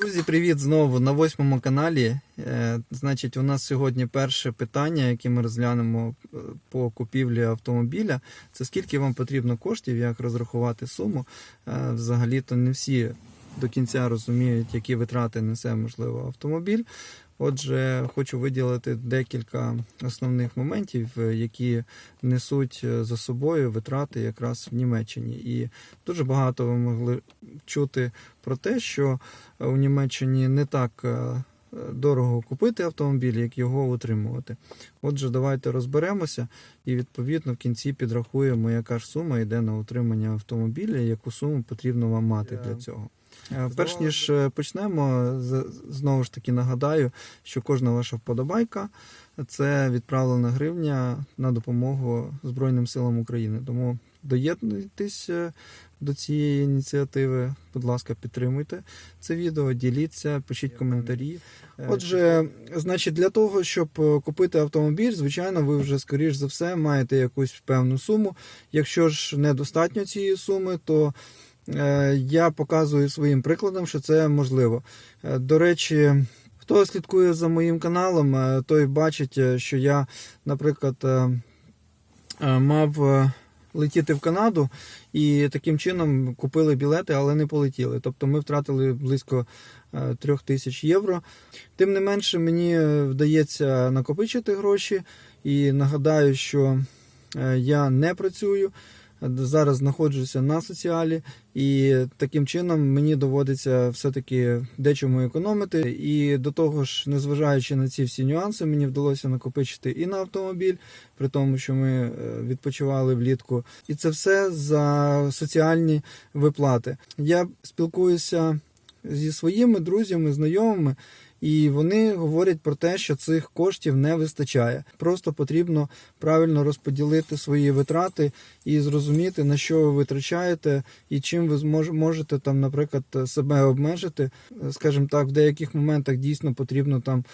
Друзі, привіт знову на восьмому каналі. Е, Значить, у нас сьогодні перше питання, яке ми розглянемо е, по купівлі автомобіля. Це скільки вам потрібно коштів, як розрахувати суму. Е, Взагалі-то не всі до кінця розуміють, які витрати несе можливо автомобіль. Отже, хочу виділити декілька основних моментів, е, які несуть е, за собою витрати якраз в Німеччині. І дуже багато ви могли чути про те, що у Німеччині не так е, дорого купити автомобіль, як його утримувати. Отже, давайте розберемося і відповідно в кінці підрахуємо, яка ж сума йде на утримання автомобіля, яку суму потрібно вам мати для цього. Е, Перш ніж е, почнемо, знову ж таки нагадаю, що кожна ваша вподобайка це відправлена гривня на допомогу Збройним силам України. Тому доєднуйтесь е, до цієї ініціативи. Будь ласка, підтримуйте це відео, діліться, пишіть коментарі. Отже, значить, для того, щоб купити автомобіль, звичайно, ви вже скоріш за все маєте якусь певну суму. Якщо ж недостатньо цієї суми, то я показую своїм прикладом, що це можливо. Е, До речі, хто слідкує за моїм каналом, е, той бачить, е, що я, наприклад, е, е, мав е, летіти в Канаду і таким чином купили білети, але не полетіли. Тобто ми втратили близько е, трьох тисяч євро. Тим не менше, мені е, вдається накопичити гроші і нагадаю, що е, я не працюю. Зараз знаходжуся на соціалі, і таким чином мені доводиться все-таки дечому економити. І до того ж, незважаючи на ці всі нюанси, мені вдалося накопичити і на автомобіль, при тому, що ми е, відпочивали влітку. І це все за соціальні виплати. Я спілкуюся зі своїми друзями, знайомими. І вони говорять про те, що цих коштів не вистачає. Просто потрібно правильно розподілити свої витрати і зрозуміти, на що ви витрачаєте, і чим ви можете там, наприклад, себе обмежити. Скажімо так, в деяких моментах дійсно потрібно там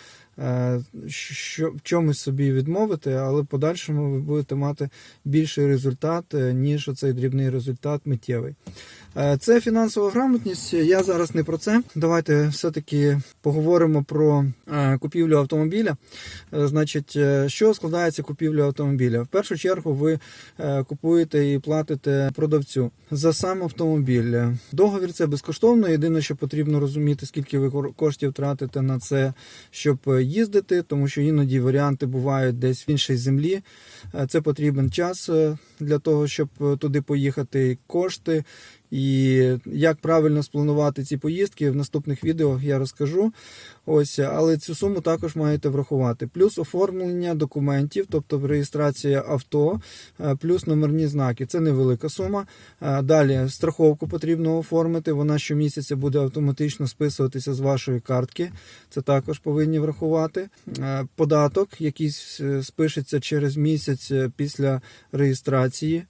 що в чомусь собі відмовити, але в подальшому ви будете мати більший результат, е, ніж оцей дрібний результат миттєвий. Е, Це фінансова грамотність. Я зараз не про це. Давайте все-таки поговоримо про е, купівлю автомобіля. Е, Значить, е, що складається купівля автомобіля? В першу чергу ви е, купуєте і платите продавцю за сам автомобіль. Договір це безкоштовно. Єдине, що потрібно розуміти, скільки ви коштів тратите на це, щоб е, їздити, тому що іноді варіанти бувають десь в іншій землі. Е, Це потрібен час е, для того, щоб е, туди поїхати, кошти. І як правильно спланувати ці поїздки в наступних відео я розкажу. Ось, але цю суму також маєте врахувати. Плюс оформлення документів, тобто реєстрація авто, е, плюс номерні знаки. Це невелика сума. Е, Далі страховку потрібно оформити. Вона щомісяця буде автоматично списуватися з вашої картки. Це також повинні врахувати. Е, Податок, який спишеться через місяць після реєстрації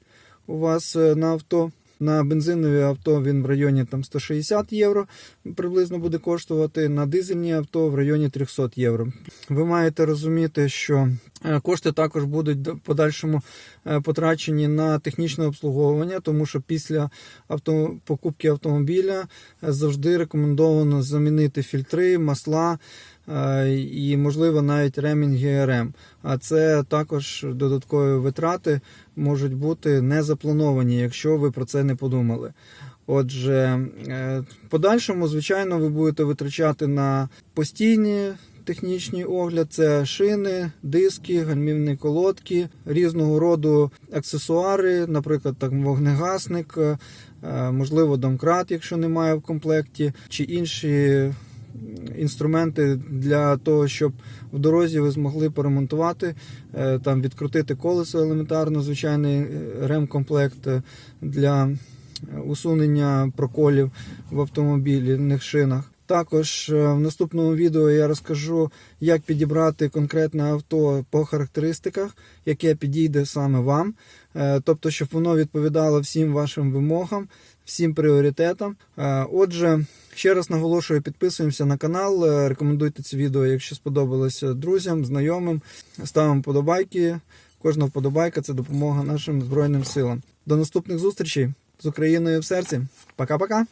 у вас на авто. На бензинові авто він в районі там 160 євро приблизно буде коштувати. На дизельні авто в районі 300 євро. Ви маєте розуміти, що кошти також будуть в подальшому е, потрачені на технічне обслуговування, тому що після авто, покупки автомобіля е, завжди рекомендовано замінити фільтри, масла. е, І, можливо, навіть ремінь ГРМ. А це також додаткові витрати можуть бути не заплановані, якщо ви про це не подумали. Отже, е, в подальшому, звичайно, ви будете витрачати на постійні технічний огляд, це шини, диски, гальмівні колодки, різного роду аксесуари, наприклад, так, вогнегасник, е, можливо, домкрат, якщо немає в комплекті, чи інші інструменти для того, щоб в дорозі ви змогли поремонтувати, е, там відкрутити колесо елементарно, звичайний е, ремкомплект для усунення проколів в автомобільних шинах. Також е, в наступному відео я розкажу, як підібрати конкретне авто по характеристиках, яке підійде саме вам, Е, тобто, щоб воно відповідало всім вашим вимогам, всім пріоритетам. Е, Отже, ще раз наголошую, підписуємося на канал, рекомендуйте це відео, якщо сподобалося друзям, знайомим. Ставимо вподобайки. Кожна вподобайка це допомога нашим Збройним силам. До наступних зустрічей з Україною в серці. Пока-пока!